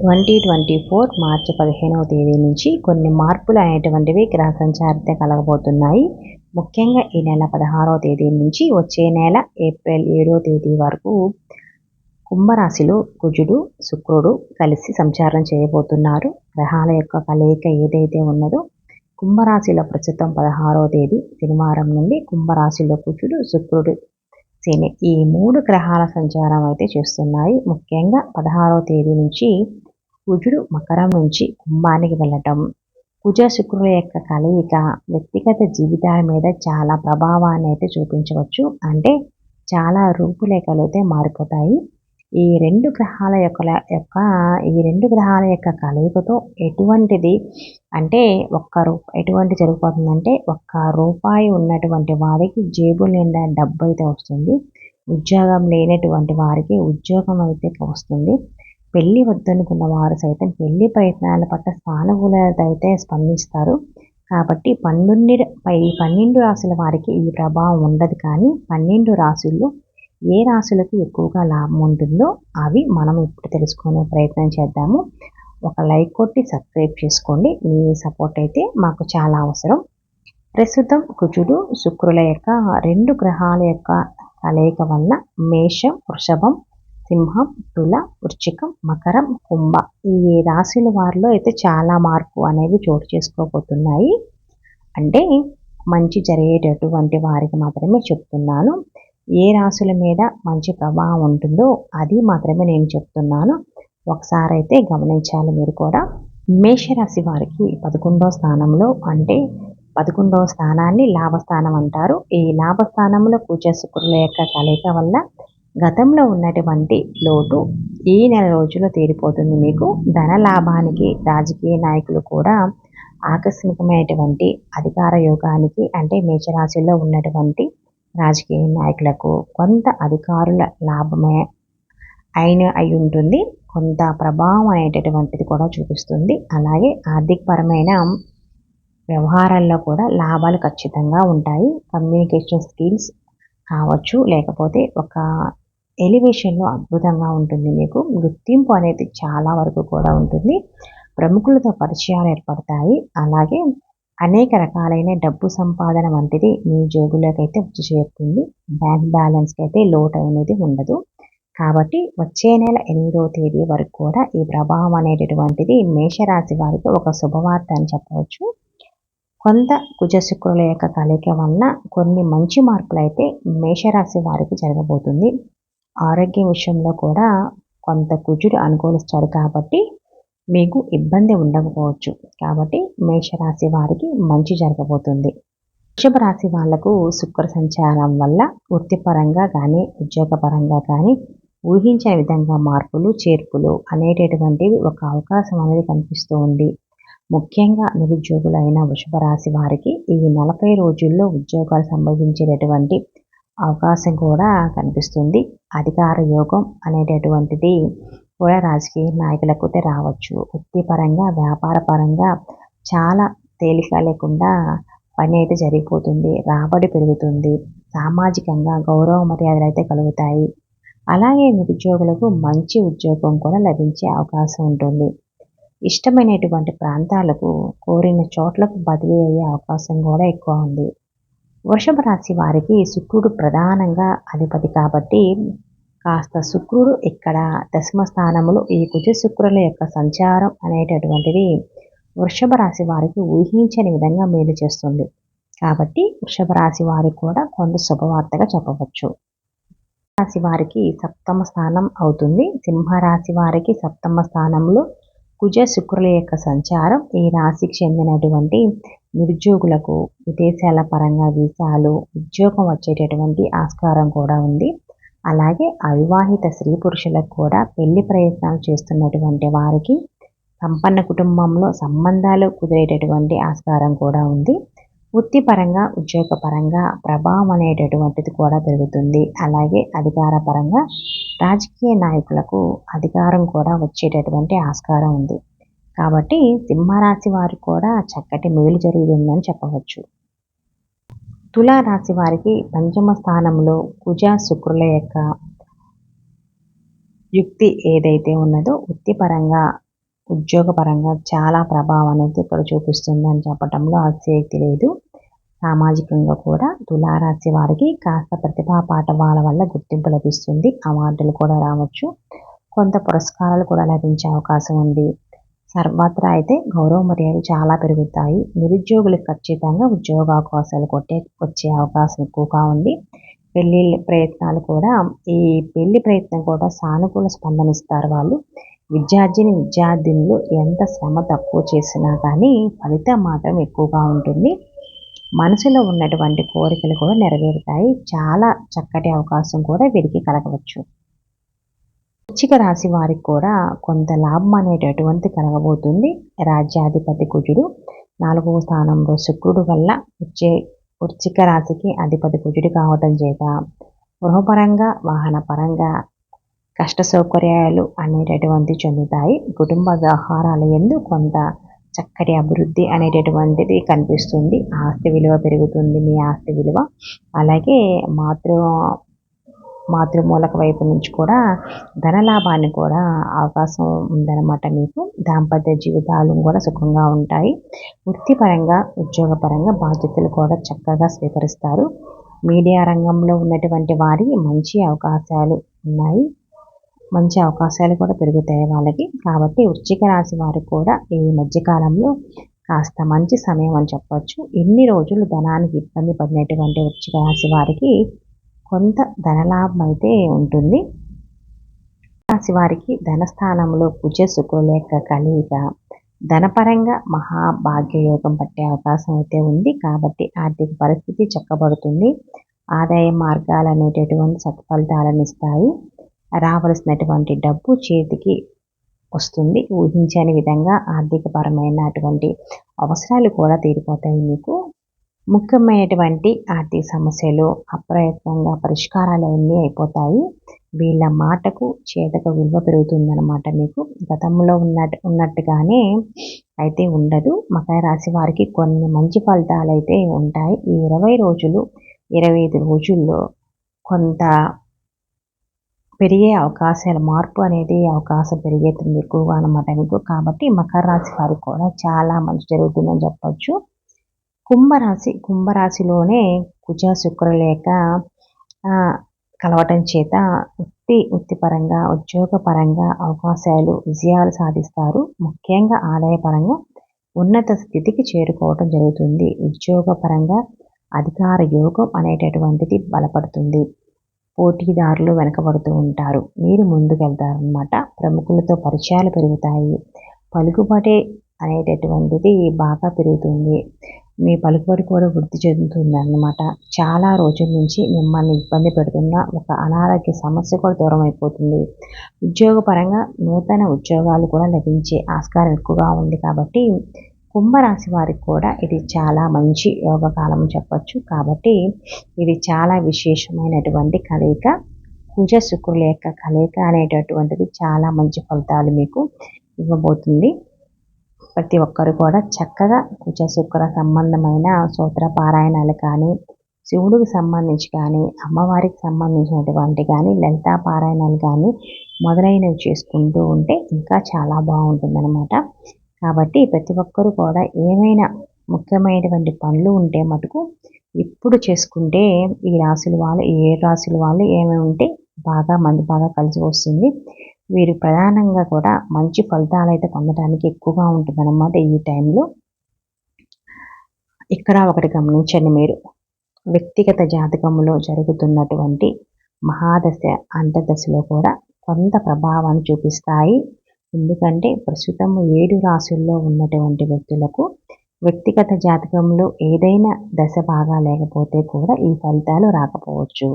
Twenty twenty four మార్చి పదిహేనవ తేదీ నుంచి కొన్ని మార్పులు అనేటువంటివి గ్రహ సంచారిత కలగబోతున్నాయి. ముఖ్యంగా ఈ నెల పదహారవ తేదీ నుంచి వచ్చే నెల ఏప్రిల్ ఏడవ తేదీ వరకు కుంభరాశిలో కుజుడు శుక్రుడు కలిసి సంచారం చేయబోతున్నారు. గ్రహాల యొక్క కలయిక ఏదైతే ఉన్నదో కుంభరాశిలో ప్రస్తుతం పదహారవ తేదీ శనివారం నుండి కుంభరాశిలో కుజుడు శుక్రుడు శని ఈ మూడు గ్రహాల సంచారం అయితే చేస్తున్నాయి. ముఖ్యంగా పదహారవ తేదీ నుంచి కుజుడు మకరం నుంచి కుంభానికి వెళ్ళటం. కుజ శుక్రుల యొక్క కలయిక వ్యక్తిగత జీవితాల మీద చాలా ప్రభావాన్ని అయితే చూపించవచ్చు. అంటే చాలా రూపురేఖలు అయితే మారిపోతాయి. ఈ రెండు గ్రహాల యొక్క యొక్క ఈ రెండు గ్రహాల యొక్క కలయికతో ఎటువంటిది అంటే ఒక్క రూ ఎటువంటి జరిగిపోతుందంటే ఒక్క రూపాయి ఉన్నటువంటి వారికి జేబు నిండా డబ్బు అయితే వస్తుంది. ఉద్యోగం లేనటువంటి వారికి ఉద్యోగం అయితే వస్తుంది. పెళ్ళి వద్దనుకున్న వారు సైతం పెళ్ళి ప్రయత్నాల పట్ల సానుకూలత స్పందిస్తారు. కాబట్టి పన్నెండు పై పన్నెండు రాశుల వారికి ఈ ప్రభావం ఉండదు. కానీ పన్నెండు రాశుల్లో ఏ రాశులకు ఎక్కువగా లాభం ఉంటుందో అవి మనం ఇప్పుడు తెలుసుకునే ప్రయత్నం చేద్దాము. ఒక లైక్ కొట్టి సబ్స్క్రైబ్ చేసుకోండి. మీ సపోర్ట్ అయితే మాకు చాలా అవసరం. ప్రస్తుతం కుజుడు శుక్రుల యొక్క రెండు గ్రహాల యొక్క కలయిక వల్ల మేషం వృషభం సింహం తుల వృచ్చికం మకరం కుంభ. ఈ రాశుల వారిలో అయితే చాలా మార్పు అనేవి చోటు చేసుకోబోతున్నాయి. అంటే మంచి జరిగేటటువంటి వారికి మాత్రమే చెప్తున్నాను. ఏ రాశుల మీద మంచి ప్రభావం ఉంటుందో అది మాత్రమే నేను చెప్తున్నాను. ఒకసారి అయితే గమనించాలి మీరు కూడా. మేషరాశి వారికి పదకొండవ స్థానంలో అంటే పదకొండవ స్థానాన్ని లాభస్థానం అంటారు. ఈ లాభస్థానంలో పూజ శుక్రుల యొక్క కలయిక వల్ల గతంలో ఉన్నటువంటి లోటు ఈ నెల రోజుల్లో తీరిపోతుంది మీకు. ధన లాభానికి రాజకీయ నాయకులు కూడా ఆకస్మికమైనటువంటి అధికార యోగానికి అంటే మేషరాశిలో ఉన్నటువంటి రాజకీయ నాయకులకు కొంత అధికారుల లాభమే అయిన అయి ఉంటుంది. కొంత ప్రభావం అనేటటువంటిది కూడా చూపిస్తుంది. అలాగే ఆర్థికపరమైన వ్యవహారాల్లో కూడా లాభాలు ఖచ్చితంగా ఉంటాయి. కమ్యూనికేషన్ స్కిల్స్ కావచ్చు లేకపోతే ఒక ఎలివేషన్లో అద్భుతంగా ఉంటుంది మీకు. గుర్తింపు అనేది చాలా వరకు కూడా ఉంటుంది. ప్రముఖులతో పరిచయాలు ఏర్పడతాయి. అలాగే అనేక రకాలైన డబ్బు సంపాదన వంటిది మీ జేబులోకి అయితే వచ్చి చేరుతుంది. బ్యాంక్ బ్యాలెన్స్కి అయితే లోటు అనేది ఉండదు. కాబట్టి వచ్చే నెల ఎనిమిదవ తేదీ వరకు కూడా ఈ ప్రభావం అనేటటువంటిది మేషరాశి వారికి ఒక శుభవార్త అని చెప్పవచ్చు. కొంత కుజశుక్రుల యొక్క కలయిక వలన కొన్ని మంచి మార్పులు అయితే మేషరాశి వారికి జరగబోతుంది. ఆరోగ్యం విషయంలో కూడా కొంత కుజుడు అనుకూలిస్తాడు కాబట్టి మీకు ఇబ్బంది ఉండకపోవచ్చు. కాబట్టి మేషరాశి వారికి మంచి జరగబోతుంది. వృషభ రాశి వాళ్ళకు శుక్ర సంచారం వల్ల వృత్తిపరంగా కానీ ఉద్యోగపరంగా కానీ ఊహించిన విధంగా మార్పులు చేర్పులు అనేటటువంటివి ఒక అవకాశం అనేది కనిపిస్తూ ఉంది. ముఖ్యంగా నిరుద్యోగులైన వృషభ రాశి వారికి ఈ నలభై రోజుల్లో ఉద్యోగాలు సంభవించేటటువంటి అవకాశం కూడా కనిపిస్తుంది. అధికార యోగం అనేటటువంటిది కూడా రాజకీయ నాయకులకు రావచ్చు. వృత్తిపరంగా వ్యాపార పరంగా చాలా తేలిక లేకుండా పని అయితే జరిగిపోతుంది. రాబడి పెరుగుతుంది. సామాజికంగా గౌరవ మర్యాదలు అయితే కలుగుతాయి. అలాగే నిరుద్యోగులకు మంచి ఉద్యోగం కూడా లభించే అవకాశం ఉంటుంది. ఇష్టమైనటువంటి ప్రాంతాలకు కోరిన చోట్లకు బదిలీ అయ్యే అవకాశం కూడా ఎక్కువ ఉంది. వృషభ రాశి వారికి శుక్రుడు ప్రధానంగా అధిపతి కాబట్టి కాస్త శుక్రుడు ఇక్కడ దశమ స్థానంలో ఈ కుజ శుక్రుల యొక్క సంచారం అనేటటువంటిది వృషభ రాశి వారికి ఊహించని విధంగా మేలు చేస్తుంది. కాబట్టి వృషభ రాశి వారికి కూడా కొంత శుభవార్తగా చెప్పవచ్చు. రాశి వారికి సప్తమ స్థానం అవుతుంది. సింహరాశి వారికి సప్తమ స్థానంలో కుజ శుక్రుల యొక్క సంచారం ఈ రాశికి చెందినటువంటి నిరుద్యోగులకు విదేశాల పరంగా వీసాలు ఉద్యోగం వచ్చేటటువంటి ఆస్కారం కూడా ఉంది. అలాగే అవివాహిత స్త్రీ పురుషులకు కూడా పెళ్ళి ప్రయత్నాలు చేస్తున్నటువంటి వారికి సంపన్న కుటుంబంలో సంబంధాలు కుదిరేటటువంటి ఆస్కారం కూడా ఉంది. వృత్తిపరంగా ఉద్యోగపరంగా ప్రభావం అనేటటువంటిది కూడా పెరుగుతుంది. అలాగే అధికార పరంగా రాజకీయ నాయకులకు అధికారం కూడా వచ్చేటటువంటి ఆస్కారం ఉంది. కాబట్టి సింహరాశి వారు కూడా చక్కటి మేలు జరుగుతుందని చెప్పవచ్చు. తులారాశి వారికి పంచమ స్థానంలో కుజ శుక్రుల యొక్క యుక్తి ఏదైతే ఉన్నదో వృత్తిపరంగా ఉద్యోగపరంగా చాలా ప్రభావం అనేది ఇక్కడ చూపిస్తుందని చెప్పడంలో అతిశయక్తి లేదు. సామాజికంగా కూడా తులారాశి వారికి కాస్త ప్రతిభా పాఠవాల వల్ల గుర్తింపు లభిస్తుంది. అవార్డులు కూడా రావచ్చు. కొంత పురస్కారాలు కూడా లభించే అవకాశం ఉంది. సర్వత్రా అయితే గౌరవ మర్యాదలు చాలా పెరుగుతాయి. నిరుద్యోగులకు ఖచ్చితంగా ఉద్యోగ అవకాశాలు కొట్టే వచ్చే అవకాశం ఎక్కువగా ఉంది. పెళ్ళి ప్రయత్నాలు కూడా ఈ పెళ్ళి ప్రయత్నం కూడా సానుకూల స్పందనిస్తారు వాళ్ళు. విద్యార్థిని విద్యార్థినులు ఎంత శ్రమ తక్కువ చేసినా కానీ ఫలితం మాత్రం ఎక్కువగా ఉంటుంది. మనసులో ఉన్నటువంటి కోరికలు కూడా నెరవేరుతాయి. చాలా చక్కటి అవకాశం కూడా వీరికి కలగవచ్చు. వృచ్చిక రాశి వారికి కూడా కొంత లాభం అనేటటువంటి కలగబోతుంది. రాజ్యాధిపతి కుజుడు నాలుగవ స్థానంలో శుక్రుడు వల్ల వచ్చే వృచ్చిక రాశికి అధిపతి కుజుడు కావటం చేత గృహపరంగా వాహన పరంగా కష్ట సౌకర్యాలు అనేటటువంటి చెందుతాయి. కుటుంబ వ్యవహారాల ఎందు కొంత చక్కటి అభివృద్ధి అనేటటువంటిది కనిపిస్తుంది. ఆస్తి విలువ పెరుగుతుంది. మీ ఆస్తి విలువ. అలాగే మాతృ మాతృమూలక వైపు నుంచి కూడా ధనలాభాన్ని కూడా అవకాశం ఉందన్నమాట మీకు. దాంపత్య జీవితాలు కూడా సుఖంగా ఉంటాయి. వృత్తిపరంగా ఉద్యోగపరంగా బాధ్యతలు కూడా చక్కగా స్వీకరిస్తారు. మీడియా రంగంలో ఉన్నటువంటి వారి మంచి అవకాశాలు ఉన్నాయి. మంచి అవకాశాలు కూడా పెరుగుతాయి వాళ్ళకి. కాబట్టి వృశ్చిక రాశి వారు కూడా ఈ మధ్యకాలంలో కాస్త మంచి సమయం అని చెప్పవచ్చు ఎన్ని రోజులు ధనానికి ఇబ్బంది పడినటువంటి వృశ్చిక రాశి వారికి కొంత ధనలాభం అయితే ఉంటుంది. రాశివారికి ధనస్థానంలో పూజ సుఖలేక కలియిక ధనపరంగా మహాభాగ్యయోగం పట్టే అవకాశం అయితే ఉంది. కాబట్టి ఆర్థిక పరిస్థితి చక్కబడుతుంది. ఆదాయ మార్గాలు అనేటటువంటి సత్ఫలితాలను ఇస్తాయి. రావలసినటువంటి డబ్బు చేతికి వస్తుంది. ఊహించని విధంగా ఆర్థికపరమైన అటువంటి అవసరాలు కూడా తీరిపోతాయి మీకు. ముఖ్యమైనటువంటి ఆర్థిక సమస్యలు అప్రయత్నంగా పరిష్కారాలు అన్నీ అయిపోతాయి. వీళ్ళ మాటకు చేతకు విలువ పెరుగుతుందన్నమాట మీకు. గతంలో ఉన్నట్టు ఉన్నట్టుగానే అయితే ఉండదు. మకర రాశి వారికి కొన్ని మంచి ఫలితాలు అయితే ఉంటాయి. ఈ ఇరవై రోజులు ఇరవై ఐదు రోజుల్లో కొంత పెరిగే అవకాశాలు మార్పు అనేది అవకాశం పెరిగేతుంది ఎక్కువగా అనమాట మీకు. కాబట్టి మకర రాశి వారికి కూడా చాలా మంచి జరుగుతుందని చెప్పవచ్చు కుంభరాశి కుంభరాశిలోనే కుజ శుక్రలేఖ కలవటం చేత వృత్తి వృత్తిపరంగా ఉద్యోగపరంగా అవకాశాలు విజయాలు సాధిస్తారు. ముఖ్యంగా ఆదాయపరంగా ఉన్నత స్థితికి చేరుకోవటం జరుగుతుంది. ఉద్యోగపరంగా అధికార యోగం అనేటటువంటిది బలపడుతుంది. పోటీదారులు వెనకబడుతూ ఉంటారు. మీరు ముందుకెళ్తారనమాట ప్రముఖులతో పరిచయాలు పెరుగుతాయి. పలుకుబడి అనేటటువంటిది బాగా పెరుగుతుంది. మీ పలుకుబడి కూడా వృద్ధి చెందుతుంది అన్నమాట. చాలా రోజుల నుంచి మిమ్మల్ని ఇబ్బంది పెడుతున్న ఒక అనారోగ్య సమస్య కూడా దూరం అయిపోతుంది. ఉద్యోగపరంగా నూతన ఉద్యోగాలు కూడా లభించే ఆస్కారం ఎక్కువగా ఉంది కాబట్టి కుంభరాశి వారికి కూడా ఇది చాలా మంచి యోగకాలం చెప్పచ్చు. కాబట్టి ఇది చాలా విశేషమైనటువంటి కలయిక. కుజ శుక్రుల యొక్క కలయిక అనేటటువంటిది చాలా మంచి ఫలితాలు మీకు ఇవ్వబోతుంది. ప్రతి ఒక్కరు కూడా చక్కగా కుజ శుక్ర సంబంధమైన సూత్ర పారాయణాలు కానీ శివుడికి సంబంధించి కానీ అమ్మవారికి సంబంధించినటువంటి కానీ లలితా పారాయణాలు కానీ మొదలైనవి చేసుకుంటూ ఉంటే ఇంకా చాలా బాగుంటుందన్నమాట. కాబట్టి ప్రతి ఒక్కరు కూడా ఏమైనా ముఖ్యమైనటువంటి పనులు ఉంటే మటుకు ఇప్పుడు చేసుకుంటే ఈ రాశుల వాళ్ళు ఏ రాశుల వాళ్ళు ఏమేమి ఉంటే బాగా మంది బాగా కలిసి వస్తుంది. వీరు ప్రధానంగా కూడా మంచి ఫలితాలు అయితే పొందడానికి ఎక్కువగా ఉంటుందన్నమాట ఈ టైంలో. ఇక్కడ ఒకటి గమనించండి మీరు. వ్యక్తిగత జాతకంలో జరుగుతున్నటువంటి మహాదశ అంతర్దశలో కూడా కొంత ప్రభావాన్ని చూపిస్తాయి. ఎందుకంటే ప్రస్తుతం ఏడు రాశుల్లో ఉన్నటువంటి వ్యక్తులకు వ్యక్తిగత జాతకంలో ఏదైనా దశ బాగా లేకపోతే కూడా ఈ ఫలితాలు రాకపోవచ్చు.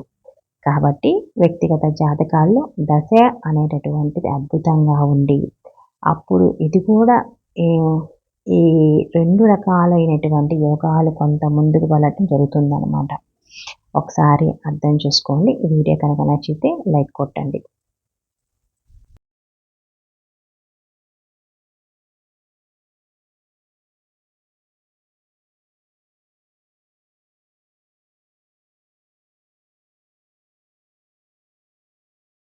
కాబట్టి వ్యక్తిగత జాతకాల్లో దశ అనేటటువంటిది అద్భుతంగా ఉండి అప్పుడు ఇది కూడా ఈ రెండు రకాలైనటువంటి యోగాలు కొంత ముందుకు వెళ్ళటం జరుగుతుందన్నమాట. ఒకసారి అర్థం చేసుకోండి. వీడియో కనుక నచ్చితే లైక్ కొట్టండి.